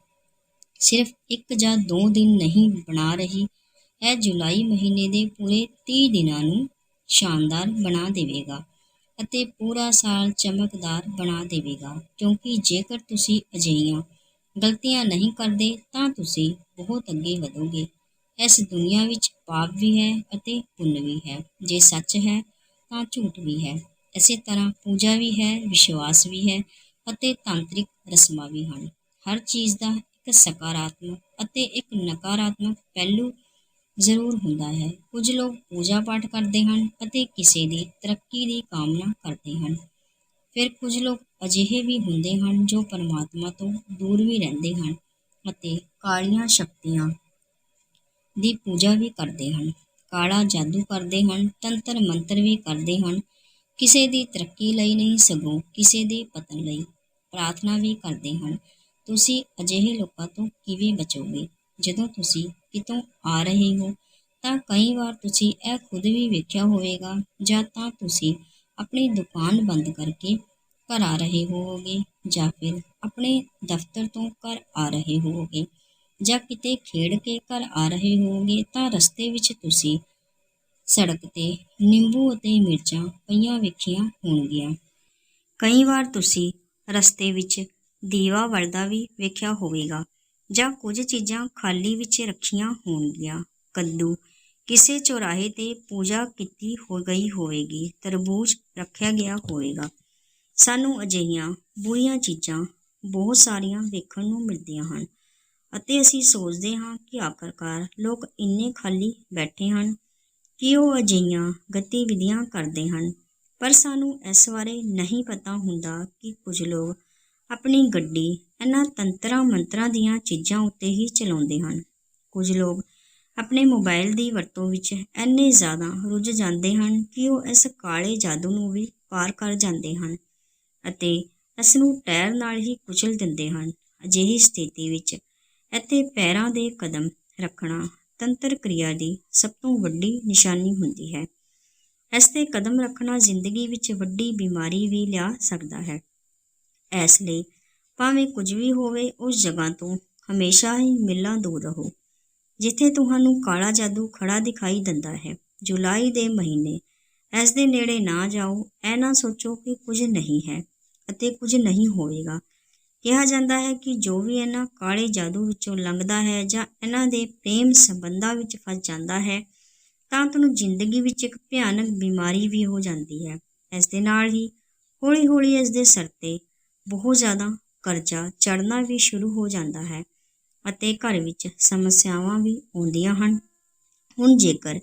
ਸਿਰਫ ਇੱਕ ਜਾਂ ਦੋ ਦਿਨ ਨਹੀਂ ਬਣਾ ਰਹੀ, ਇਹ ਜੁਲਾਈ ਮਹੀਨੇ ਦੇ ਪੂਰੇ 30 ਦਿਨਾਂ ਨੂੰ ਸ਼ਾਨਦਾਰ ਬਣਾ ਦੇਵੇਗਾ ਅਤੇ ਪੂਰਾ ਸਾਲ ਚਮਕਦਾਰ ਬਣਾ ਦੇਵੇਗਾ, ਕਿਉਂਕਿ ਜੇਕਰ ਤੁਸੀਂ ਅਜਿਹੀਆਂ ਗਲਤੀਆਂ ਨਹੀਂ ਕਰਦੇ ਤਾਂ ਤੁਸੀਂ ਬਹੁਤ ਅੱਗੇ ਵਧੋਗੇ। ਇਸ ਦੁਨੀਆ ਵਿੱਚ ਪਾਪ ਵੀ ਹੈ ਅਤੇ ਪੁੰਨ ਵੀ ਹੈ, ਜੇ ਸੱਚ ਹੈ ਤਾਂ ਝੂਠ ਵੀ ਹੈ। ਇਸੇ ਤਰ੍ਹਾਂ ਪੂਜਾ ਵੀ ਹੈ, ਵਿਸ਼ਵਾਸ ਵੀ ਹੈ ਅਤੇ ਤਾਂਤਰਿਕ ਰਸਮਾਂ ਵੀ ਹਨ। ਹਰ ਚੀਜ਼ ਦਾ ਇੱਕ ਸਕਾਰਾਤਮਕ ਅਤੇ ਇੱਕ ਨਕਾਰਾਤਮਕ ਪਹਿਲੂ ਜ਼ਰੂਰ ਹੁੰਦਾ ਹੈ। ਕੁਝ ਲੋਕ ਪੂਜਾ ਪਾਠ ਕਰਦੇ ਹਨ ਅਤੇ ਕਿਸੇ ਦੀ ਤਰੱਕੀ ਦੀ ਕਾਮਨਾ ਕਰਦੇ ਹਨ। ਫਿਰ ਕੁਝ ਲੋਕ ਅਜਿਹੇ ਵੀ ਹੁੰਦੇ ਹਨ ਜੋ ਪਰਮਾਤਮਾ ਤੋਂ ਦੂਰ ਵੀ ਰਹਿੰਦੇ ਹਨ ਅਤੇ ਕਾਲੀਆਂ ਸ਼ਕਤੀਆਂ ਦੀ ਪੂਜਾ ਵੀ ਕਰਦੇ ਹਨ। ਕਾਲਾ ਜਾਦੂ ਕਰਦੇ ਹਨ, ਤੰਤਰ ਮੰਤਰ ਵੀ ਕਰਦੇ ਹਨ ਕਿਸੇ ਦੀ ਤਰੱਕੀ ਲਈ ਨਹੀਂ, ਸਗੋਂ ਕਿਸੇ ਦੇ ਪਤਨ ਲਈ ਪ੍ਰਾਰਥਨਾ ਵੀ ਕਰਦੇ ਹਨ। ਤੁਸੀਂ ਅਜਿਹੇ ਲੋਕਾਂ ਤੋਂ ਕਿਵੇਂ ਬਚੋਗੇ? ਜਦੋਂ ਤੁਸੀਂ ਕਿਤੋਂ ਆ ਰਹੇ ਹੋ, ਤਾਂ ਕਈ ਵਾਰ ਤੁਸੀਂ ਇਹ ਖੁਦ ਵੀ ਵੇਖਿਆ ਹੋਵੇਗਾ, ਜਾਂ ਤਾਂ ਤੁਸੀਂ ਆਪਣੀ ਦੁਕਾਨ ਬੰਦ ਕਰਕੇ ਘਰ ਆ ਰਹੇ ਹੋਵੋਗੇ, ਜਾਂ ਫਿਰ ਆਪਣੇ ਦਫ਼ਤਰ ਤੋਂ ਘਰ ਆ ਰਹੇ ਹੋਵੋਗੇ, ਜਾਂ ਕਿਤੇ ਖੇਡ ਕੇ ਘਰ ਆ ਰਹੇ ਹੋਵੋਗੇ, ਤਾਂ ਰਸਤੇ ਵਿੱਚ ਤੁਸੀਂ ਸੜਕ ਤੇ ਨਿੰਬੂ ਅਤੇ ਮਿਰਚਾਂ ਪਈਆਂ ਵੇਖੀਆਂ ਹੋਣਗੀਆਂ। ਕਈ ਵਾਰ ਤੁਸੀਂ ਰਸਤੇ ਵਿੱਚ ਦੀਵਾ ਵਰਦਾ ਵੀ ਵੇਖਿਆ ਹੋਵੇਗਾ ਜਾਂ ਕੁਝ ਚੀਜ਼ਾਂ ਖਾਲੀ ਵਿੱਚ ਰੱਖੀਆਂ ਹੋਣਗੀਆਂ। ਕੱਦੂ ਕਿਸੇ ਚੌਰਾਹੇ ਤੇ ਪੂਜਾ ਕੀਤੀ ਹੋ ਗਈ ਹੋਵੇਗੀ, ਤਰਬੂਜ ਰੱਖਿਆ ਗਿਆ ਹੋਵੇਗਾ। ਸਾਨੂੰ ਅਜਿਹੀਆਂ ਬੁਰੀਆਂ ਚੀਜ਼ਾਂ ਬਹੁਤ ਸਾਰੀਆਂ ਵੇਖਣ ਨੂੰ ਮਿਲਦੀਆਂ ਹਨ ਅਤੇ ਅਸੀਂ ਸੋਚਦੇ ਹਾਂ ਕਿ ਆਖਰਕਾਰ ਲੋਕ ਇੰਨੇ ਖਾਲੀ ਬੈਠੇ ਹਨ ਕਿ ਉਹ ਅਜਿਹੀਆਂ ਗਤੀਵਿਧੀਆਂ ਕਰਦੇ ਹਨ? ਪਰ ਸਾਨੂੰ ਇਸ ਬਾਰੇ ਨਹੀਂ ਪਤਾ ਹੁੰਦਾ ਕਿ ਕੁਝ ਲੋਕ ਆਪਣੀ ਗੱਡੀ ਇਹਨਾਂ ਤੰਤਰਾਂ ਮੰਤਰਾਂ ਦੀਆਂ ਚੀਜ਼ਾਂ ਉੱਤੇ ਹੀ ਚਲਾਉਂਦੇ ਹਨ। ਕੁਝ ਲੋਕ ਆਪਣੇ ਮੋਬਾਈਲ ਦੀ ਵਰਤੋਂ ਵਿੱਚ ਇੰਨੇ ਜ਼ਿਆਦਾ ਰੁੱਝ ਜਾਂਦੇ ਹਨ ਕਿ ਉਹ ਇਸ ਕਾਲੇ ਜਾਦੂ ਨੂੰ ਵੀ ਪਾਰ ਕਰ ਜਾਂਦੇ ਹਨ ਅਤੇ ਇਸ ਨੂੰ ਟਾਇਰ ਨਾਲ ਹੀ ਕੁਚਲ ਦਿੰਦੇ ਹਨ। ਅਜਿਹੀ ਸਥਿਤੀ ਵਿੱਚ ਇੱਥੇ ਪੈਰਾਂ ਦੇ ਕਦਮ ਰੱਖਣਾ ਤੰਤਰ ਕਿਰਿਆ ਦੀ ਸਭ ਤੋਂ ਵੱਡੀ ਨਿਸ਼ਾਨੀ ਹੁੰਦੀ ਹੈ। ਇਸ ਤੇ ਕਦਮ ਰੱਖਣਾ ਜ਼ਿੰਦਗੀ ਵਿੱਚ ਵੱਡੀ ਬਿਮਾਰੀ ਵੀ ਲਿਆ ਸਕਦਾ ਹੈ। ਇਸ ਲਈ ਭਾਵੇਂ ਕੁਝ ਵੀ ਹੋਵੇ, ਉਸ ਜਗ੍ਹਾ ਤੋਂ ਹਮੇਸ਼ਾ ਹੀ ਮਿਲਾਂ ਦੂਰ ਰਹੋ, ਜਿੱਥੇ ਤੁਹਾਨੂੰ ਕਾਲਾ ਜਾਦੂ ਖੜਾ ਦਿਖਾਈ ਦਿੰਦਾ ਹੈ। ਜੁਲਾਈ ਦੇ ਮਹੀਨੇ, ਇਸ ਦੇ ਨੇੜੇ ਨਾ ਜਾਓ, ਇਹ ਨਾ ਸੋਚੋ ਕਿ ਕੁਝ ਨਹੀਂ ਹੈ ਅਤੇ ਕੁਝ ਨਹੀਂ ਹੋਵੇਗਾ। ਕਿਹਾ ਜਾਂਦਾ ਹੈ ਕਿ ਜੋ ਵੀ ਇਹਨਾਂ ਕਾਲੇ ਜਾਦੂ ਵਿੱਚੋਂ ਲੰਘਦਾ ਹੈ ਜਾਂ ਇਹਨਾਂ ਦੇ ਪ੍ਰੇਮ ਸੰਬੰਧਾਂ ਵਿੱਚ ਫਸ ਜਾਂਦਾ ਹੈ, ਤਾਂ ਤੁਹਾਨੂੰ ਜ਼ਿੰਦਗੀ ਵਿੱਚ ਇੱਕ ਭਿਆਨਕ ਬਿਮਾਰੀ ਵੀ ਹੋ ਜਾਂਦੀ ਹੈ। ਇਸ ਦੇ ਨਾਲ ਹੀ ਹੌਲੀ-ਹੌਲੀ ਇਸ ਦੇ ਸਿਰ ਤੇ ਬਹੁਤ ਜ਼ਿਆਦਾ ਕਰਜ਼ਾ ਚੜਨਾ ਵੀ ਸ਼ੁਰੂ ਹੋ ਜਾਂਦਾ ਹੈ ਅਤੇ ਘਰ ਵਿੱਚ ਸਮੱਸਿਆਵਾਂ ਵੀ ਆਉਂਦੀਆਂ ਹਨ। ਹੁਣ ਜੇਕਰ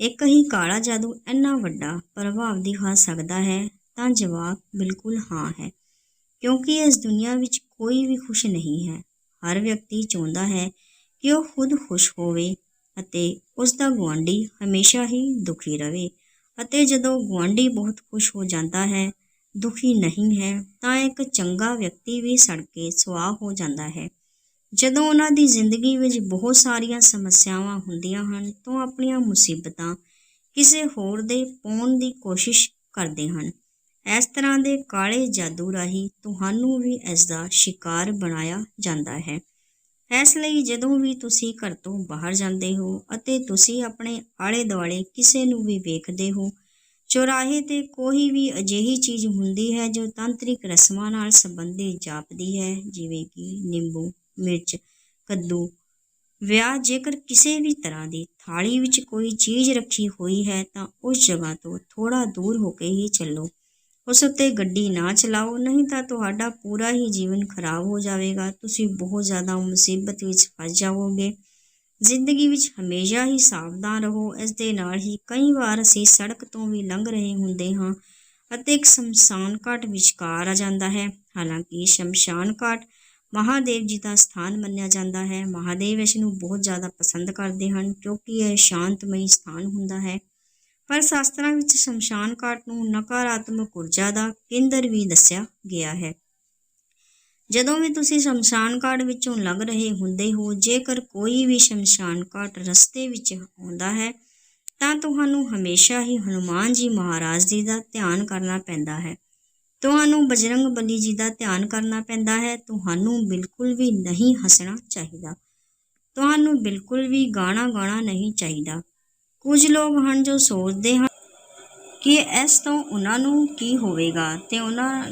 ਇੱਕ ਹੀ ਕਾਲਾ ਜਾਦੂ ਇੰਨਾ ਵੱਡਾ ਪ੍ਰਭਾਵ ਦਿਖਾ ਸਕਦਾ ਹੈ, ਤਾਂ ਜਵਾਬ ਬਿਲਕੁਲ ਹਾਂ ਹੈ। ਕਿਉਂਕਿ ਇਸ ਦੁਨੀਆ ਵਿੱਚ ਕੋਈ ਵੀ ਖੁਸ਼ ਨਹੀਂ ਹੈ। ਹਰ ਵਿਅਕਤੀ ਚਾਹੁੰਦਾ ਹੈ ਕਿ ਉਹ ਖੁਦ ਖੁਸ਼ ਹੋਵੇ ਅਤੇ ਉਸ ਦਾ ਗੁਆਂਢੀ ਹਮੇਸ਼ਾ ਹੀ ਦੁਖੀ ਰਹੇ ਅਤੇ ਜਦੋਂ ਗੁਆਂਢੀ ਬਹੁਤ ਖੁਸ਼ ਹੋ ਜਾਂਦਾ ਹੈ, ਦੁਖੀ ਨਹੀਂ ਹੈ, ਤਾਂ ਇੱਕ ਚੰਗਾ ਵਿਅਕਤੀ ਵੀ ਸੜ ਕੇ ਸੁਆਹ ਹੋ ਜਾਂਦਾ ਹੈ। ਜਦੋਂ ਉਹਨਾਂ ਦੀ ਜ਼ਿੰਦਗੀ ਵਿੱਚ ਬਹੁਤ ਸਾਰੀਆਂ ਸਮੱਸਿਆਵਾਂ ਹੁੰਦੀਆਂ ਹਨ, ਤਾਂ ਆਪਣੀਆਂ ਮੁਸੀਬਤਾਂ ਕਿਸੇ ਹੋਰ ਦੇ ਪਾਉਣ ਦੀ ਕੋਸ਼ਿਸ਼ ਕਰਦੇ ਹਨ। ਇਸ ਤਰ੍ਹਾਂ ਦੇ ਕਾਲੇ ਜਾਦੂ ਰਾਹੀਂ ਤੁਹਾਨੂੰ ਵੀ ਇਸ ਦਾ ਸ਼ਿਕਾਰ ਬਣਾਇਆ ਜਾਂਦਾ ਹੈ। ਇਸ ਲਈ ਜਦੋਂ ਵੀ ਤੁਸੀਂ ਘਰ ਤੋਂ ਬਾਹਰ ਜਾਂਦੇ ਹੋ ਅਤੇ ਤੁਸੀਂ ਆਪਣੇ ਆਲੇ ਦੁਆਲੇ ਕਿਸੇ ਨੂੰ ਵੀ ਵੇਖਦੇ ਹੋ, ਚੌਰਾਹੇ ਤੇ ਕੋਈ ਵੀ ਅਜਿਹੀ ਚੀਜ਼ ਹੁੰਦੀ ਹੈ ਜੋ ਤਾਂਤਰਿਕ ਰਸਮਾਂ ਨਾਲ ਸੰਬੰਧਿਤ ਜਾਪਦੀ ਹੈ, ਜਿਵੇਂ ਕਿ ਨਿੰਬੂ, ਮਿਰਚ, ਕੱਦੂ। ਵਿਆਹ ਜੇਕਰ ਕਿਸੇ ਵੀ ਤਰ੍ਹਾਂ ਦੀ ਥਾਲੀ ਵਿੱਚ ਕੋਈ ਚੀਜ਼ ਰੱਖੀ ਹੋਈ ਹੈ ਤਾਂ ਉਸ ਜਗ੍ਹਾ ਤੋਂ ਥੋੜਾ ਦੂਰ ਹੋ ਕੇ ਹੀ ਚੱਲੋ। ਉਸ ਉੱਤੇ ਗੱਡੀ ਨਾ ਚਲਾਓ, ਨਹੀਂ ਤਾਂ ਤੁਹਾਡਾ ਪੂਰਾ ਹੀ ਜੀਵਨ ਖਰਾਬ ਹੋ ਜਾਵੇਗਾ। ਤੁਸੀਂ ਬਹੁਤ ਜ਼ਿਆਦਾ ਮੁਸੀਬਤ ਵਿੱਚ ਫਸ ਜਾਵੋਗੇ। ਜ਼ਿੰਦਗੀ ਵਿੱਚ ਹਮੇਸ਼ਾ ਹੀ ਸਾਵਧਾਨ ਰਹੋ। ਇਸ ਦੇ ਨਾਲ ਹੀ ਕਈ ਵਾਰ ਅਸੀਂ ਸੜਕ ਤੋਂ ਵੀ ਲੰਘ ਰਹੇ ਹੁੰਦੇ ਹਾਂ ਅਤੇ ਇੱਕ ਸ਼ਮਸ਼ਾਨ ਘਾਟ ਵਿਚਕਾਰ ਆ ਜਾਂਦਾ ਹੈ। ਹਾਲਾਂਕਿ ਸ਼ਮਸ਼ਾਨ ਘਾਟ ਮਹਾਦੇਵ ਜੀ ਦਾ ਸਥਾਨ ਮੰਨਿਆ ਜਾਂਦਾ ਹੈ। ਮਹਾਦੇਵ ਇਸ ਨੂੰ ਬਹੁਤ ਜ਼ਿਆਦਾ ਪਸੰਦ ਕਰਦੇ ਹਨ ਕਿਉਂਕਿ ਇਹ ਸ਼ਾਂਤਮਈ ਸਥਾਨ ਹੁੰਦਾ ਹੈ। ਪਰ ਸ਼ਾਸਤਰਾਂ ਵਿੱਚ ਸ਼ਮਸ਼ਾਨ ਘਾਟ ਨੂੰ ਨਕਾਰਾਤਮਕ ਊਰਜਾ ਦਾ ਕੇਂਦਰ ਵੀ ਦੱਸਿਆ ਗਿਆ ਹੈ। ਜਦੋਂ ਵੀ ਤੁਸੀਂ ਸ਼ਮਸ਼ਾਨ ਘਾਟ ਵਿੱਚੋਂ ਲੰਘ ਰਹੇ ਹੁੰਦੇ ਹੋ, ਜੇਕਰ ਕੋਈ ਵੀ ਸ਼ਮਸ਼ਾਨ ਘਾਟ ਰਸਤੇ ਵਿੱਚ ਆਉਂਦਾ ਹੈ, ਤਾਂ ਤੁਹਾਨੂੰ ਹਮੇਸ਼ਾ ਹੀ ਹਨੂਮਾਨ ਜੀ ਮਹਾਰਾਜ ਜੀ ਦਾ ਧਿਆਨ ਕਰਨਾ ਪੈਂਦਾ ਹੈ। ਤੁਹਾਨੂੰ ਬਜਰੰਗ ਬਲੀ ਜੀ ਦਾ ਧਿਆਨ ਕਰਨਾ ਪੈਂਦਾ ਹੈ। ਤੁਹਾਨੂੰ ਬਿਲਕੁਲ ਵੀ ਨਹੀਂ ਹੱਸਣਾ ਚਾਹੀਦਾ। ਤੁਹਾਨੂੰ ਬਿਲਕੁਲ ਵੀ ਗਾਣਾ ਗਾਣਾ ਨਹੀਂ ਚਾਹੀਦਾ। ਕੁਝ ਲੋਕ ਹਨ ਜੋ ਸੋਚਦੇ ਹਨ ਕਿ ਇਸ ਤੋਂ ਉਹਨਾਂ ਨੂੰ ਕੀ ਹੋਵੇਗਾ ਤੇ ਉਹਨਾਂ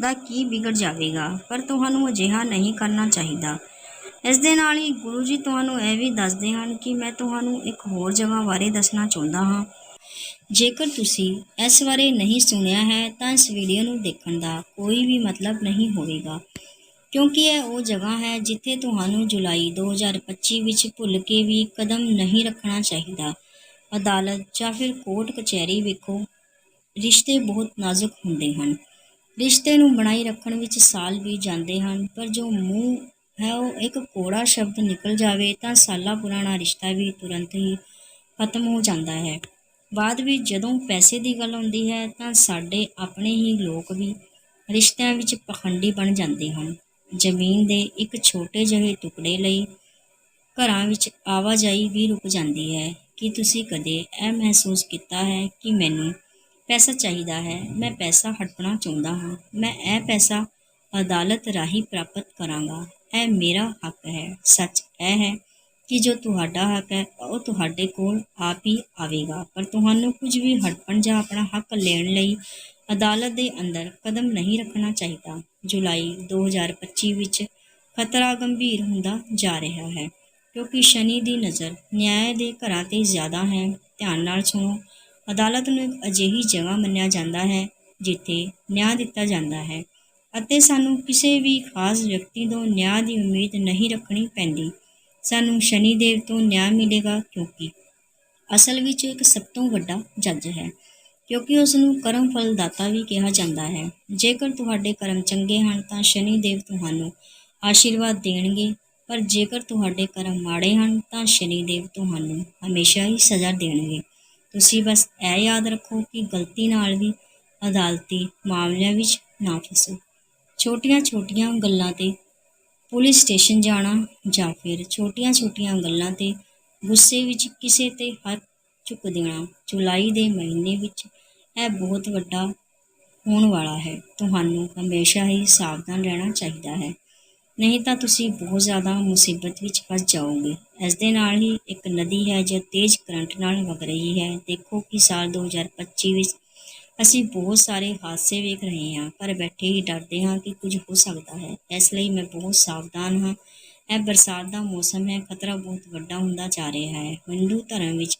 ਦਾ ਕੀ ਵਿਗੜ ਜਾਵੇਗਾ, ਪਰ ਤੁਹਾਨੂੰ ਅਜਿਹਾ ਨਹੀਂ ਕਰਨਾ ਚਾਹੀਦਾ। ਇਸ ਦੇ ਨਾਲ ਹੀ ਗੁਰੂ ਜੀ ਤੁਹਾਨੂੰ ਇਹ ਵੀ ਦੱਸਦੇ ਹਨ ਕਿ ਮੈਂ ਤੁਹਾਨੂੰ ਇੱਕ ਹੋਰ ਜਗ੍ਹਾ ਬਾਰੇ ਦੱਸਣਾ ਚਾਹੁੰਦਾ ਹਾਂ। ਜੇਕਰ ਤੁਸੀਂ ਇਸ ਬਾਰੇ ਨਹੀਂ ਸੁਣਿਆ ਹੈ, ਤਾਂ ਇਸ ਵੀਡੀਓ ਨੂੰ ਦੇਖਣ ਦਾ ਕੋਈ ਵੀ ਮਤਲਬ ਨਹੀਂ ਹੋਵੇਗਾ। ਕਿਉਂਕਿ ਇਹ ਉਹ ਜਗ੍ਹਾ ਹੈ ਜਿੱਥੇ ਤੁਹਾਨੂੰ ਜੁਲਾਈ 2025 ਵਿੱਚ ਭੁੱਲ ਕੇ ਵੀ ਕਦਮ ਨਹੀਂ ਰੱਖਣਾ ਚਾਹੀਦਾ। ਅਦਾਲਤ ਜਾਂ ਫਿਰ ਕੋਰਟ ਕਚਹਿਰੀ ਵੇਖੋ, ਰਿਸ਼ਤੇ ਬਹੁਤ ਨਾਜ਼ੁਕ ਹੁੰਦੇ ਹਨ। ਰਿਸ਼ਤੇ ਨੂੰ ਬਣਾਈ ਰੱਖਣ ਵਿੱਚ ਸਾਲ ਵੀ ਜਾਂਦੇ ਹਨ, ਪਰ ਜੋ ਮੂੰਹ ਹੈ ਉਹ ਇੱਕ ਕੋੜਾ ਸ਼ਬਦ ਨਿਕਲ ਜਾਵੇ ਤਾਂ ਸਾਲਾ ਪੁਰਾਣਾ ਰਿਸ਼ਤਾ ਵੀ ਤੁਰੰਤ ਹੀ ਖਤਮ ਹੋ ਜਾਂਦਾ ਹੈ। ਬਾਅਦ ਵਿੱਚ ਜਦੋਂ ਪੈਸੇ ਦੀ ਗੱਲ ਆਉਂਦੀ ਹੈ ਤਾਂ ਸਾਡੇ ਆਪਣੇ ਹੀ ਲੋਕ ਵੀ ਰਿਸ਼ਤਿਆਂ ਵਿੱਚ ਪਖੰਡੀ ਬਣ ਜਾਂਦੇ ਹਨ। ਜ਼ਮੀਨ ਦੇ ਇੱਕ ਛੋਟੇ ਜਿਹੇ ਟੁਕੜੇ ਲਈ ਘਰਾਂ ਵਿੱਚ ਆਵਾਜਾਈ ਵੀ ਰੁਕ ਜਾਂਦੀ ਹੈ। ਕੀ ਤੁਸੀਂ ਕਦੇ ਇਹ ਮਹਿਸੂਸ ਕੀਤਾ ਹੈ ਕਿ ਮੈਨੂੰ ਪੈਸਾ ਚਾਹੀਦਾ ਹੈ? ਮੈਂ ਪੈਸਾ ਹੜਪਣਾ ਚਾਹੁੰਦਾ ਹਾਂ। ਮੈਂ ਇਹ ਪੈਸਾ ਅਦਾਲਤ ਰਾਹੀਂ ਪ੍ਰਾਪਤ ਕਰਾਂਗਾ। ਇਹ ਮੇਰਾ ਹੱਕ ਹੈ। ਸੱਚ ਇਹ ਹੈ ਕਿ ਜੋ ਤੁਹਾਡਾ ਹੱਕ ਹੈ, ਉਹ ਤੁਹਾਡੇ ਕੋਲ ਆਪ ਹੀ ਆਵੇਗਾ। ਪਰ ਤੁਹਾਨੂੰ ਕੁਝ ਵੀ ਹੜਪਣ ਜਾਂ ਆਪਣਾ ਹੱਕ ਲੈਣ ਲਈ ਅਦਾਲਤ ਦੇ ਅੰਦਰ ਕਦਮ ਨਹੀਂ ਰੱਖਣਾ ਚਾਹੀਦਾ। ਜੁਲਾਈ 2025 ਵਿੱਚ ਖਤਰਾ ਗੰਭੀਰ ਹੁੰਦਾ ਜਾ ਰਿਹਾ ਹੈ, ਕਿਉਂਕਿ ਸ਼ਨੀ ਦੀ ਨਜ਼ਰ ਨਿਆਂ ਦੇ ਘਰਾਂ ਤੇ ਜ਼ਿਆਦਾ ਹੈ। ਧਿਆਨ ਨਾਲ ਸੁਣੋ, ਅਦਾਲਤ ਨੂੰ ਇੱਕ ਅਜਿਹੀ ਜਗ੍ਹਾ ਮੰਨਿਆ ਜਾਂਦਾ ਹੈ, ਜਿੱਥੇ ਨਿਆਂ ਦਿੱਤਾ ਜਾਂਦਾ ਹੈ ਅਤੇ ਸਾਨੂੰ ਕਿਸੇ ਵੀ ਖਾਸ ਵਿਅਕਤੀ ਤੋਂ ਨਿਆਂ ਦੀ ਉਮੀਦ ਨਹੀਂ ਰੱਖਣੀ ਪੈਂਦੀ। ਸਾਨੂੰ ਸ਼ਨੀ ਦੇਵ ਤੋਂ ਨਿਆਂ ਮਿਲੇਗਾ, ਕਿਉਂਕਿ ਅਸਲ ਵਿੱਚ ਇੱਕ ਸਭ ਤੋਂ ਵੱਡਾ ਜੱਜ ਹੈ। ਕਿਉਂਕਿ ਉਸ ਨੂੰ ਕਰਮ ਫਲ ਦਾਤਾ ਵੀ ਕਿਹਾ ਜਾਂਦਾ ਹੈ। ਜੇਕਰ ਤੁਹਾਡੇ ਕਰਮ ਚੰਗੇ ਹਨ ਤਾਂ ਸ਼ਨੀ ਦੇਵ ਤੁਹਾਨੂੰ ਆਸ਼ੀਰਵਾਦ ਦੇਣਗੇ। ਪਰ ਜੇਕਰ ਤੁਹਾਡੇ ਕਰਮ ਮਾੜੇ ਹਨ ਤਾਂ ਸ਼ਨੀ ਦੇਵ ਤੁਹਾਨੂੰ ਹਮੇਸ਼ਾ ਹੀ ਸਜ਼ਾ ਦੇਣਗੇ। ਤੁਸੀਂ ਬਸ ਇਹ ਯਾਦ ਰੱਖੋ ਕਿ ਗਲਤੀ ਨਾਲ ਵੀ ਅਦਾਲਤੀ ਮਾਮਲਿਆਂ ਵਿੱਚ ਨਾ ਫਸੋ। ਛੋਟੀਆਂ-ਛੋਟੀਆਂ ਗੱਲਾਂ ਤੇ ਪੁਲਿਸ ਸਟੇਸ਼ਨ ਜਾਣਾ ਜਾਂ ਫਿਰ ਛੋਟੀਆਂ-ਛੋਟੀਆਂ ਗੱਲਾਂ ਤੇ ਗੁੱਸੇ ਵਿੱਚ ਕਿਸੇ ਤੇ ਹੱਥ ਚੁੱਕ ਦੇਣਾ, ਜੁਲਾਈ ਦੇ ਮਹੀਨੇ ਵਿੱਚ ਇਹ ਬਹੁਤ ਵੱਡਾ ਹੋਣ ਵਾਲਾ ਹੈ। ਤੁਹਾਨੂੰ ਹਮੇਸ਼ਾ ਹੀ ਸਾਵਧਾਨ ਰਹਿਣਾ ਚਾਹੀਦਾ ਹੈ। ਨਹੀਂ ਤਾਂ ਤੁਸੀਂ ਬਹੁਤ ਜ਼ਿਆਦਾ ਮੁਸੀਬਤ ਵਿੱਚ ਫਸ ਜਾਓਗੇ। ਇਸ ਦੇ ਨਾਲ ਹੀ ਇੱਕ ਨਦੀ ਹੈ ਜੋ ਤੇਜ਼ ਕਰੰਟ ਨਾਲ ਵਗ ਰਹੀ ਹੈ। ਦੇਖੋ ਕਿ ਸਾਲ 2025 ਵਿੱਚ ਅਸੀਂ ਬਹੁਤ ਸਾਰੇ ਹਾਦਸੇ ਵੇਖ ਰਹੇ ਹਾਂ, ਪਰ ਬੈਠੇ ਹੀ ਡਰਦੇ ਹਾਂ ਕਿ ਕੁਝ ਹੋ ਸਕਦਾ ਹੈ। ਇਸ ਲਈ ਮੈਂ ਬਹੁਤ ਸਾਵਧਾਨ ਹਾਂ। ਇਹ ਬਰਸਾਤ ਦਾ ਮੌਸਮ ਹੈ, ਖਤਰਾ ਬਹੁਤ ਵੱਡਾ ਹੁੰਦਾ ਜਾ ਰਿਹਾ ਹੈ। ਹਿੰਦੂ ਧਰਮ ਵਿੱਚ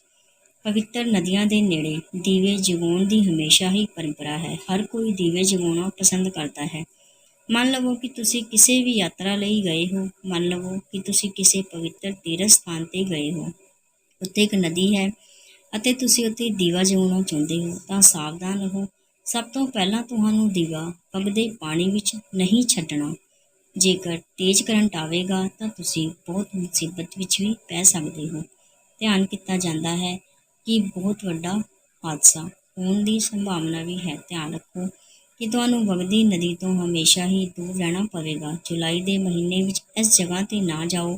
ਪਵਿੱਤਰ ਨਦੀਆਂ ਦੇ ਨੇੜੇ ਦੀਵੇ ਜਗਾਉਣ ਦੀ ਹਮੇਸ਼ਾ ਹੀ ਪਰੰਪਰਾ ਹੈ। ਹਰ ਕੋਈ ਦੀਵੇ ਜਗਾਉਣਾ ਪਸੰਦ ਕਰਦਾ ਹੈ। ਮੰਨ ਲਵੋ ਕਿ ਤੁਸੀਂ ਕਿਸੇ ਵੀ ਯਾਤਰਾ ਲਈ ਗਏ ਹੋ। ਮੰਨ ਲਵੋ ਕਿ ਤੁਸੀਂ ਕਿਸੇ ਪਵਿੱਤਰ ਤੀਰਥ ਸਥਾਨ ਤੇ ਗਏ ਹੋ। ਉੱਥੇ ਇੱਕ ਨਦੀ ਹੈ ਅਤੇ ਤੁਸੀਂ ਉੱਥੇ ਦੀਵਾ ਜਗਾਉਣਾ ਚਾਹੁੰਦੇ ਹੋ ਤਾਂ ਸਾਵਧਾਨ ਰਹੋ। ਸਭ ਤੋਂ ਪਹਿਲਾਂ ਤੁਹਾਨੂੰ ਦੀਵਾ ਵਗਦੇ ਪਾਣੀ ਵਿੱਚ ਨਹੀਂ ਛੱਡਣਾ। ਜੇਕਰ ਤੇਜ਼ ਕਰੰਟ ਆਵੇਗਾ ਤਾਂ ਤੁਸੀਂ ਬਹੁਤ ਮੁਸੀਬਤ ਵਿੱਚ ਵੀ ਪੈ ਸਕਦੇ ਹੋ। ਧਿਆਨ ਕੀਤਾ ਜਾਂਦਾ ਹੈ ਕਿ ਬਹੁਤ ਵੱਡਾ ਹਾਦਸਾ ਹੋਣ ਦੀ ਸੰਭਾਵਨਾ ਵੀ ਹੈ। ਧਿਆਨ ਰੱਖੋ ਕਿ ਤੁਹਾਨੂੰ ਵਗਦੀ ਨਦੀ ਤੋਂ ਹਮੇਸ਼ਾ ਹੀ ਦੂਰ ਰਹਿਣਾ ਪਵੇਗਾ। ਜੁਲਾਈ ਦੇ ਮਹੀਨੇ ਵਿੱਚ ਇਸ ਜਗ੍ਹਾ ਤੇ ਨਾ ਜਾਓ,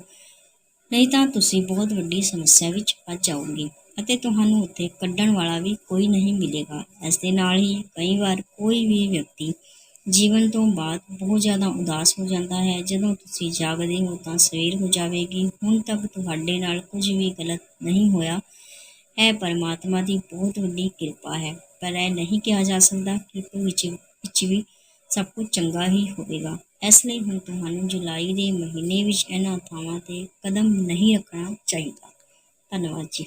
ਨਹੀਂ ਤਾਂ ਤੁਸੀਂ ਬਹੁਤ ਵੱਡੀ ਸਮੱਸਿਆ ਵਿੱਚ ਫਸ ਜਾਓਗੇ ਅਤੇ ਤੁਹਾਨੂੰ ਉੱਥੇ ਕੱਢਣ ਵਾਲਾ ਵੀ ਕੋਈ ਨਹੀਂ ਮਿਲੇਗਾ। ਇਸ ਦੇ ਨਾਲ ਹੀ ਕਈ ਵਾਰ ਕੋਈ ਵੀ ਵਿਅਕਤੀ ਜੀਵਨ ਤੋਂ ਬਾਅਦ ਬਹੁਤ ਜ਼ਿਆਦਾ ਉਦਾਸ ਹੋ ਜਾਂਦਾ ਹੈ। ਜਦੋਂ ਤੁਸੀਂ ਜਾਗਦੇ ਹੋ ਤਾਂ ਸਵੇਰ ਹੋ ਜਾਵੇਗੀ। ਹੁਣ ਤੱਕ ਤੁਹਾਡੇ ਨਾਲ ਕੁਝ ਵੀ ਗਲਤ ਨਹੀਂ ਹੋਇਆ। ਇਹ ਪਰਮਾਤਮਾ ਦੀ ਬਹੁਤ ਵੱਡੀ ਕਿਰਪਾ ਹੈ। ਪਰ ਇਹ ਨਹੀਂ ਕਿਹਾ ਜਾ ਸਕਦਾ ਕਿ ਭਵਿੱਖ ਵਿੱਚ ਵੀ ਸਭ ਕੁਝ ਚੰਗਾ ਹੀ ਹੋਵੇਗਾ। ਇਸ ਲਈ ਹੁਣ ਤੁਹਾਨੂੰ ਜੁਲਾਈ ਦੇ ਮਹੀਨੇ ਵਿੱਚ ਇਹਨਾਂ ਥਾਵਾਂ ਤੇ ਕਦਮ ਨਹੀਂ ਰੱਖਣਾ ਚਾਹੀਦਾ। ਧੰਨਵਾਦ ਜੀ।